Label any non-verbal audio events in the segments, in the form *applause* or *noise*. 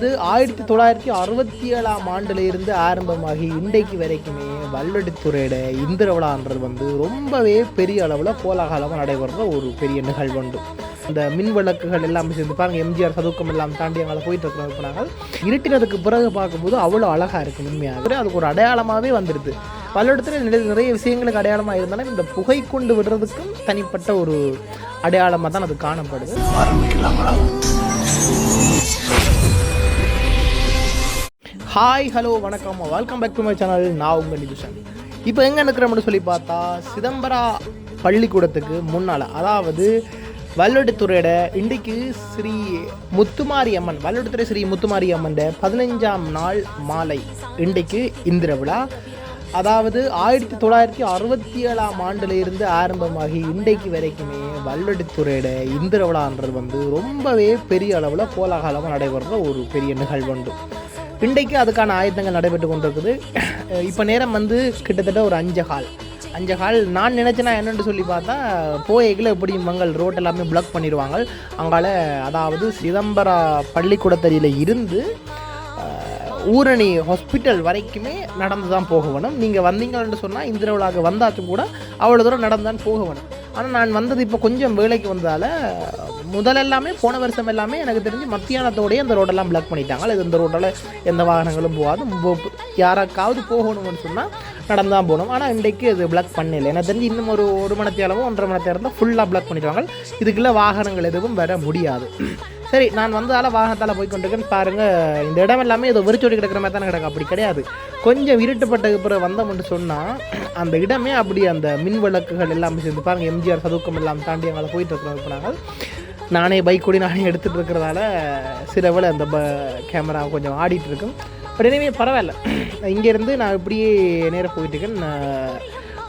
இது ஆயிரத்தி தொள்ளாயிரத்தி அறுபத்தி ஏழாம் ஆண்டுல இருந்து ஆரம்பமாகி இன்றைக்கு வரைக்குமே வல்லடித்துறையோட இந்திர விழான்றது வந்து ரொம்பவே பெரிய அளவில் கோலாகலமாக நடைபெறுற ஒரு பெரிய நிகழ்வுண்டு. இந்த மின் விளக்குகள் எல்லாமே சேர்ந்து பாருங்க எம்ஜிஆர் சதுக்கம் எல்லாம் தாண்டி அங்கே போயிட்டு இருக்கிறோம் இப்போ நாங்கள் இருட்டினதுக்கு பிறகு பார்க்கும்போது அவ்வளோ அழகாக இருக்கு உண்மையாக அதுக்கு ஒரு அடையாளமாகவே வந்துடுது. பல்லடத்தில் நிறைய நிறைய விஷயங்களுக்கு அடையாளமாக இருந்தாலும் இந்த புகை கொண்டு விடுறதுக்கும் தனிப்பட்ட ஒரு அடையாளமாக தான் அது காணப்படுது. ஹாய் ஹலோ வணக்கம். Welcome back to my channel நான் உங்கள் நிதிஷன் இப்போ எங்கே நிற்கிறோம்னு சொல்லி பார்த்தா சிதம்பரா பள்ளிக்கூடத்துக்கு முன்னால் அதாவது வல்லடுத்துறையோட இன்றைக்கு ஸ்ரீ முத்துமாரி அம்மன் வல்லடுத்துறை ஸ்ரீ முத்துமாரி அம்மன் பதினஞ்சாம் நாள் மாலை இன்றைக்கு இந்திர விழா. அதாவது ஆயிரத்தி தொள்ளாயிரத்தி அறுபத்தி ஏழாம் ஆண்டுலேருந்து ஆரம்பமாகி இன்றைக்கு வரைக்குமே வல்லடித்துறையோட இந்திர விழான்றது வந்து ரொம்பவே பெரிய அளவில் கோலாகலமாக நடைபெறுற ஒரு பெரிய நிகழ்வுண்டு இன்றைக்கு அதுக்கான ஆயத்தங்கள் நடைபெற்று கொண்டிருக்குது. இப்போ நேரம் வந்து கிட்டத்தட்ட ஒரு அஞ்சு ஹால் அஞ்சு ஹால் நான் நினச்சேன்னா என்னென்னு சொல்லி பார்த்தா போய்களை எப்படி மங்கள் ரோட் எல்லாமே பிளாக் பண்ணிடுவாங்க. அங்கால அதாவது சிதம்பர பள்ளிக்கூடத்தடியில் இருந்து ஊரணி ஹாஸ்பிட்டல் வரைக்குமே நடந்து தான் போக வேணும். நீங்கள் வந்தீங்கன்னு சொன்னால் இந்திர வந்தாச்சும் கூட அவ்வளோ தூரம் நடந்து தான் போக வேணும். ஆனால் நான் வந்தது இப்போ கொஞ்சம் வேலைக்கு வந்ததால் முதல் எல்லாமே போன வருஷம் எல்லாமே எனக்கு தெரிஞ்சு மத்தியானத்தோடய அந்த ரோடெல்லாம் பிளாக் பண்ணிட்டாங்க. இது இந்த ரோட்டில் எந்த வாகனங்களும் போகாது. யாராக்காவது போகணும்னு சொன்னால் நடந்து தான் போகணும். ஆனால் இன்றைக்கு அது பிளாக் பண்ணல. எனக்கு தெரிஞ்சு இன்னும் ஒரு ஒரு மணி நேரமோ ஒன்றரை மணி நேரம் தான் ஃபுல்லாக பிளாக் பண்ணிடுவாங்க. இதுக்குள்ள வாகனங்கள் எதுவும் வர முடியாது. சரி நான் வந்ததால் வாகனத்தால் போய் கொண்டிருக்கேன்னு பாருங்கள் இந்த இடம் எல்லாமே ஏதோ வெறிச்சோடி கிடக்கிற மாதிரி தானே கிடக்கு. அப்படி கிடையாது. கொஞ்சம் இருட்டுப்பட்ட பிறகு வந்தோம்னு சொன்னால் அந்த இடமே அப்படி அந்த மின் விளக்குகள் எல்லாமே சேர்ந்து பாருங்கள் எம்ஜிஆர் சதுக்கம் எல்லாம் தாண்டி அங்கே போயிட்டு இருக்கிறோம் இப்போ நாங்கள் நானே பைக் கூடி நானே எடுத்துகிட்டு இருக்கிறதால சிலவில் அந்த ப கேமரா கொஞ்சம் ஆடிட்டு இருக்கும். பட் எனவே பரவாயில்ல. *clears throat* இங்கேருந்து நான் இப்படியே நேராக போயிட்டுருக்கேன்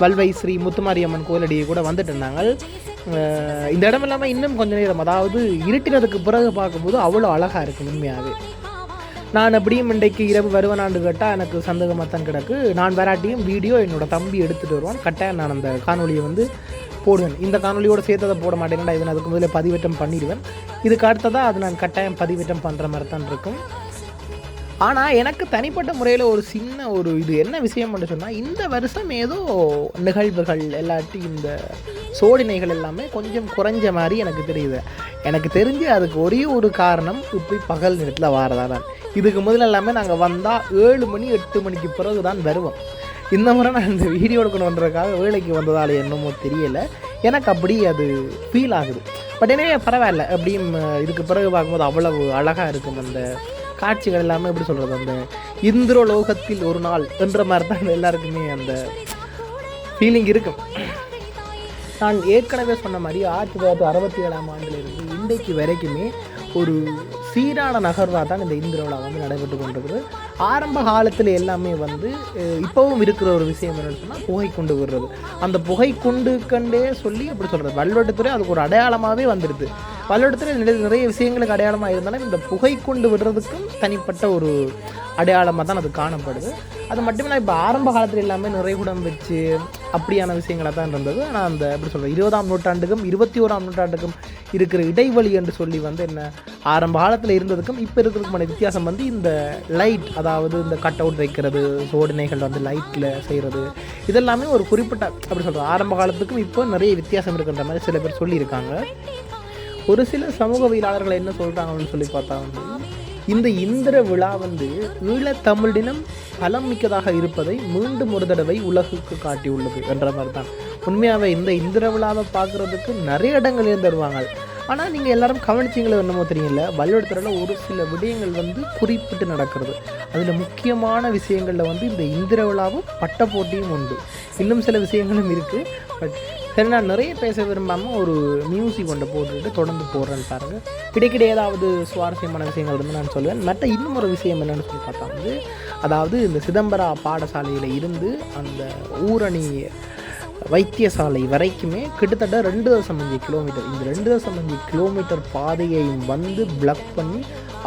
வல்வை ஸ்ரீ முத்துமாரியம்மன் கோயிலடியை கூட வந்துட்டு நாங்கள் இந்த இடம் இல்லாமல் இன்னும் கொஞ்சம் நேரம் அதாவது இருட்டினதுக்கு பிறகு பார்க்கும்போது அவ்வளோ அழகாக இருக்குது உண்மையாகவே நான் அப்படியும் இன்றைக்கு இரவு வருவனான்னு கேட்டால் எனக்கு சந்தேகமாக தான் கிடக்கு. நான் வராட்டியும் வீடியோ என்னோடய தம்பி எடுத்துகிட்டு வருவான். கட்டாயம் நான் அந்த காணொலியை வந்து போடுவேன். இந்த காணொலியோடு சேர்த்து அதை போட மாட்டேன்டா இதை நான் அதுக்கு முதல்ல பதிவேற்றம் பண்ணிடுவேன். இதுக்கு அடுத்ததாக அது நான் கட்டாயம் பதிவேற்றம் பண்ணுற மாதிரி தான் இருக்கும். ஆனால் எனக்கு தனிப்பட்ட முறையில் ஒரு சின்ன ஒரு இது என்ன விஷயம் சொன்னால் இந்த வருஷம் ஏதோ நிகழ்வுகள் எல்லாட்டி இந்த சோடினைகள் எல்லாமே கொஞ்சம் குறைஞ்ச மாதிரி எனக்கு தெரியுது. எனக்கு தெரிஞ்சு அதுக்கு ஒரே ஒரு காரணம் இப்படி பகல் நேரத்தில் வாரதா தான். இதுக்கு முதல்ல எல்லாமே நாங்கள் வந்தால் ஏழு மணி எட்டு மணிக்கு பிறகு தான் வருவோம். இந்த முறை நான் இந்த வீடியோ எடுக்கணும் வந்ததுக்காக வேலைக்கு வந்ததால் என்னமோ தெரியலை. எனக்கு அப்படி அது ஃபீல் ஆகுது. பட் எனவே பரவாயில்ல. அப்படியும் இதுக்கு பிறகு பார்க்கும்போது அவ்வளவு அழகாக இருக்கும் அந்த காட்சிகள் எல்லாமே எப்படி சொல்கிறது அந்த இந்திர லோகத்தில் ஒரு நாள் என்ற மாதிரி தான் எல்லாருக்குமே அந்த ஃபீலிங் இருக்கும். நான் ஏற்கனவே சொன்ன மாதிரி ஆயிரத்தி தொள்ளாயிரத்தி அறுபத்தி ஏழாம் ஆண்டிலிருந்து இன்றைக்கு வரைக்குமே ஒரு சீரான நகர்வாக தான் இந்த இந்திர வந்து நடைபெற்று கொண்டிருக்குது. ஆரம்ப காலத்தில் எல்லாமே வந்து இப்போவும் இருக்கிற ஒரு விஷயம் என்னன்னு சொன்னால் புகை கொண்டு விடுறது. அந்த புகை கொண்டு கண்டே சொல்லி எப்படி சொல்கிறது வல்வெட்டுத்துறை அதுக்கு ஒரு அடையாளமாகவே வந்துடுது. வல்வெட்டுத்துறை நிறைய நிறைய விஷயங்களுக்கு அடையாளமாக இருந்தாலும் இந்த புகை கொண்டு விடுறதுக்கும் தனிப்பட்ட ஒரு அடையாளமாக தான் அது காணப்படுது. அது மட்டும் இல்லை இப்போ ஆரம்ப காலத்தில் எல்லாமே நிறைகுடம் வச்சு அப்படியான விஷயங்களாக தான் இருந்தது. ஆனால் அந்த எப்படி சொல்கிறேன் இருபதாம் நூற்றாண்டுக்கும் இருபத்தி ஓராம் நூற்றாண்டுக்கும் இருக்கிற இடைவெளி என்று சொல்லி வந்து என்ன ஆரம்ப காலத்தில் இருந்ததுக்கும் இப்போ இருக்கிறதுக்குமான வித்தியாசம் வந்து இந்த லைட் அதாவது இந்த கட் அவுட் வைக்கிறது சோடனைகள் வந்து லைட்டில் செய்கிறது இதெல்லாமே ஒரு குறிப்பிட்ட அப்படி சொல்கிறது ஆரம்ப காலத்துக்கும் இப்போ நிறைய வித்தியாசம் இருக்கின்ற மாதிரி சில பேர் சொல்லியிருக்காங்க. ஒரு சில சமூகவியலாளர்கள் என்ன சொல்கிறாங்கன்னு சொல்லி பார்த்தா வந்து இந்த இந்திர விழா வந்து ஈழத்தமிழினம் பலம் மிக்கதாக இருப்பதை மீண்டும் ஒரு தடவை உலகுக்கு காட்டியுள்ளது என்ற மாதிரி தான் உண்மையாகவே இந்த இந்திர விழாவை பார்க்குறதுக்கு நிறைய இடங்கள் இருந்து வருவாங்க ஆனால் நீங்கள் எல்லாரும் கவனிச்சிங்களோ என்னமோ தெரியல. வல்லுவத்துறையில் ஒரு சில விடயங்கள் வந்து குறிப்பிட்டு நடக்கிறது. அதில் முக்கியமான விஷயங்களில் வந்து இந்த இந்திர விழாவும் பட்ட போட்டியும் உண்டு. இன்னும் சில விஷயங்களும் இருக்குது பட் சரி நான் நிறைய பேச விரும்பாமல் ஒரு மியூசிக் ஒன்றை போட்டுட்டு தொடர்ந்து போடுறேன்னு பாருங்கள் கிடைக்கிட ஏதாவது சுவாரஸ்யமான விஷயங்கள் வந்து நான் சொல்லுவேன். மற்ற இன்னும் ஒரு விஷயம் என்னென்னு சொல்லி பார்த்தா வந்து அதாவது இந்த சிதம்பரா பாடசாலையில் இருந்து அந்த ஊரணி வைத்தியசாலை வரைக்குமே கிட்டத்தட்ட ரெண்டு தசம் அஞ்சு கிலோமீட்டர். இந்த ரெண்டு தசம் அஞ்சு கிலோமீட்டர் பாதையையும் வந்து பிளாக் பண்ணி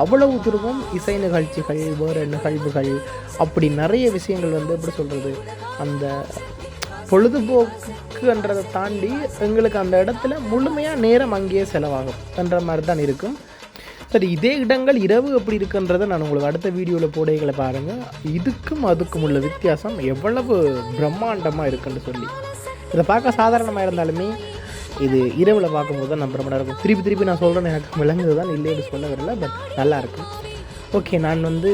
அவ்வளவு தூரம் இசை நிகழ்ச்சிகள் வேறு நிகழ்வுகள் அப்படி நிறைய விஷயங்கள் வந்து எப்படி சொல்கிறது அந்த பொழுதுபோக்குன்றதை தாண்டி எங்களுக்கு அந்த இடத்துல முழுமையாக நேரம் அங்கேயே செலவாகும் என்ற மாதிரி தான் இருக்கும். சரி இதே இடங்கள் இரவு எப்படி இருக்குன்றதை நான் உங்களுக்கு அடுத்த வீடியோவில் போடைகளை பாருங்கள் இதுக்கும் அதுக்கும் உள்ள வித்தியாசம் எவ்வளவு பிரம்மாண்டமாக இருக்குன்னு சொல்லி. இதை பார்க்க சாதாரணமாக இருந்தாலுமே இது இரவில் பார்க்கும்போது தான் நான் இருக்கும். திருப்பி திருப்பி நான் சொல்கிறேன் எனக்கு விளங்குது தான் இல்லைன்னு சொல்ல வரல பட் நல்லா இருக்கும் ஓகே நான் வந்து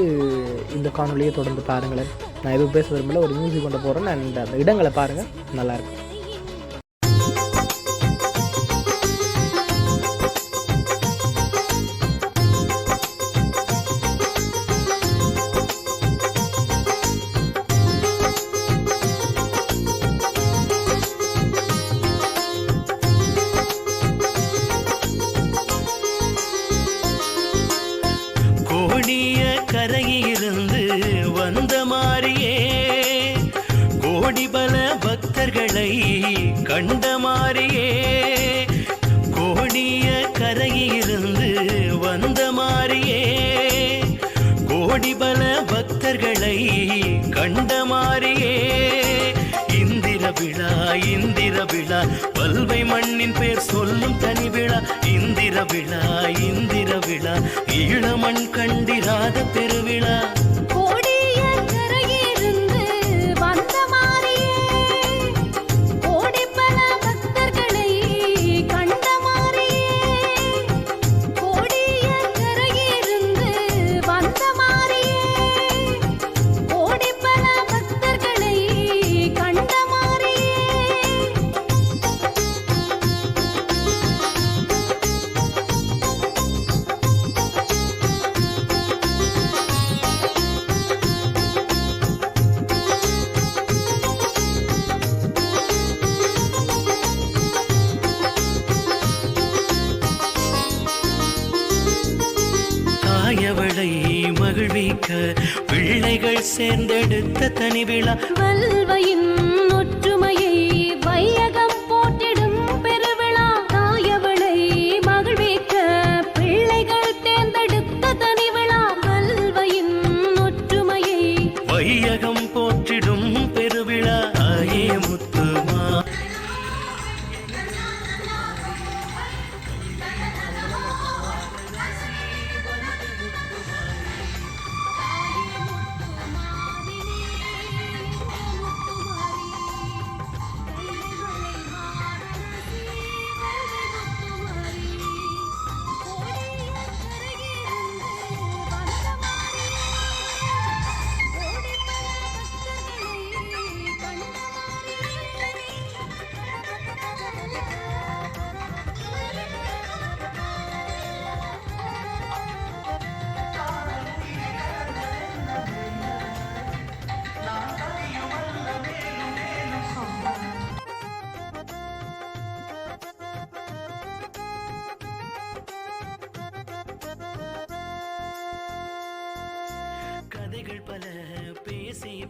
இந்த காணொலியை தொடர்ந்து பாருங்களேன். நான் எதுவும் பேச விரும்பல ஒரு மியூசிக் கொண்டு போகிறேன் நான் இந்த இடங்களை பாருங்கள் நல்லாயிருக்கும் கோடிபல பக்தர்களை கண்ட மாறியே. இந்திர விழா இந்திர விழா பல்வை மண்ணின் பேர் சொல்லும் தனி விழா. இந்திர விழா இந்திர விழா ஈழமண் கண்டிராத பெருவிழா. தேர்ந்தெடுத்த தனி விழா வல்வையின்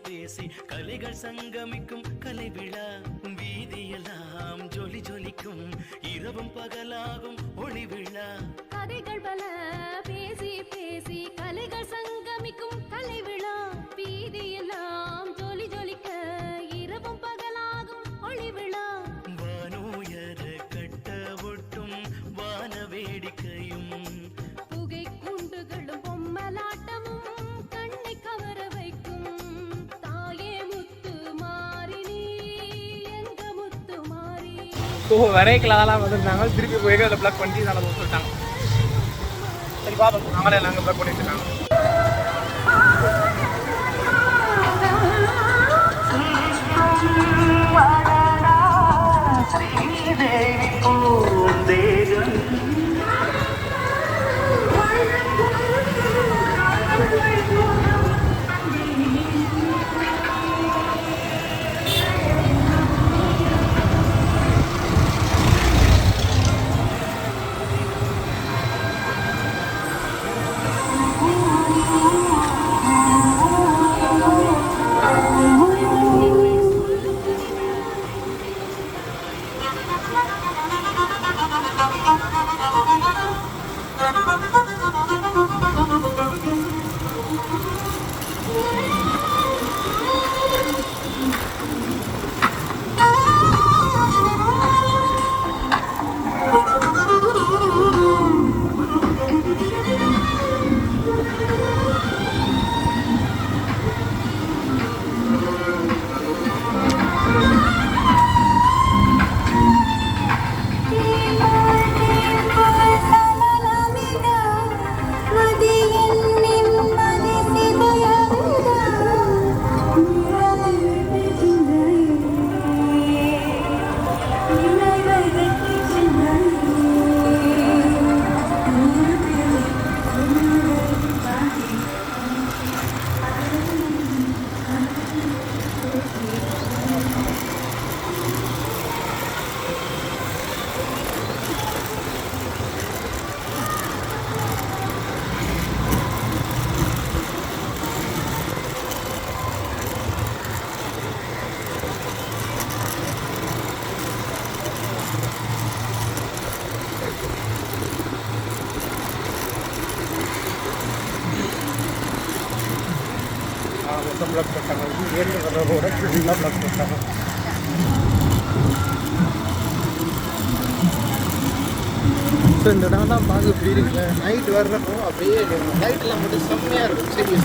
பேசி கலைகள் சங்கமிக்கும் கலை விழா வீதியெல்லாம் ஜொலி ஜொலிக்கும் இரவும் பகலாகும் ஒளி விழா கதைகள் பல பேசி பேசி கலைகள் ஸோ வரைக்கில் வந்திருந்தாங்க. திருப்பி போய் அதை ப்ளக் பண்ணி அதை சொல்லிட்டாங்க சரி பாப்போம். நாங்களே நாங்கள் ப்ளக் பண்ணிட்டு இருக்காங்க. Mm-hmm. முழுக்க பிளாக் போட்டாங்க ஏழு வர ஃபுல்லாக பிளாக் போட்டாங்க ஸோ இந்த இடம் தான் பார்க்க இப்படி இருக்குல்ல நைட் வர்றப்போ அப்படியே லைட்லாம் மட்டும் செம்மையாக இருக்கும் சரி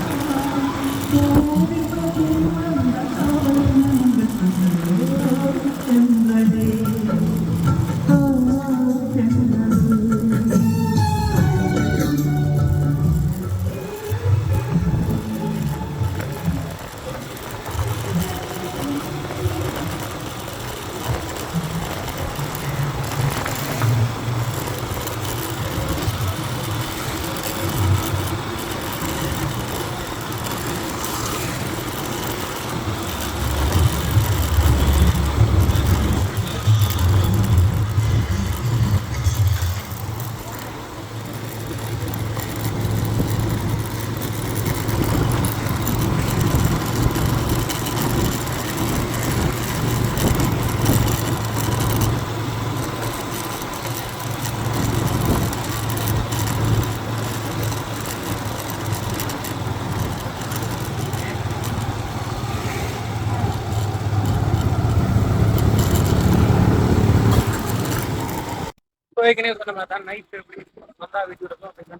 இப்போ ஏற்கனவே சொன்ன மாதிரி தான் நைட் எப்படி நல்லா வீட்டு இருக்கும்? அப்படின்னு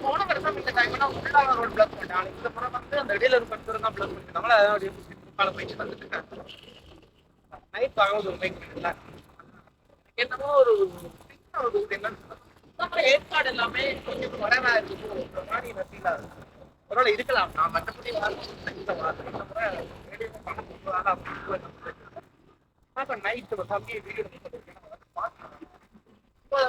போன வருஷம் இந்த டைம்ல ஃபுல்லா ரோட் பிளாக் பண்ணிட்டாங்க இந்த முறை வந்து அந்த இடையில ஒரு பத்து தான் பிளாக் பண்ணிட்டாங்களா அதான் அப்படியே போயிட்டு வந்துட்டு நைட் ஆகுது ஒரு பைக் இல்லை என்னமோ ஒரு ஒரு என்னன்னு ஏற்பாடு எல்லாமே கொஞ்சம் குறைவா இருக்கும். மாதிரி ஃபீல் ஆகுது ஒருவேளை இருக்கலாம். நான் மற்றபடி அப்ப நைட் ஒரு தம்பியை வீடியோ பார்க்கணும். நான்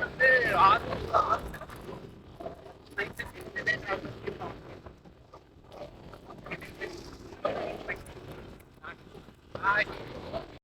வந்து ஆறு ஆறு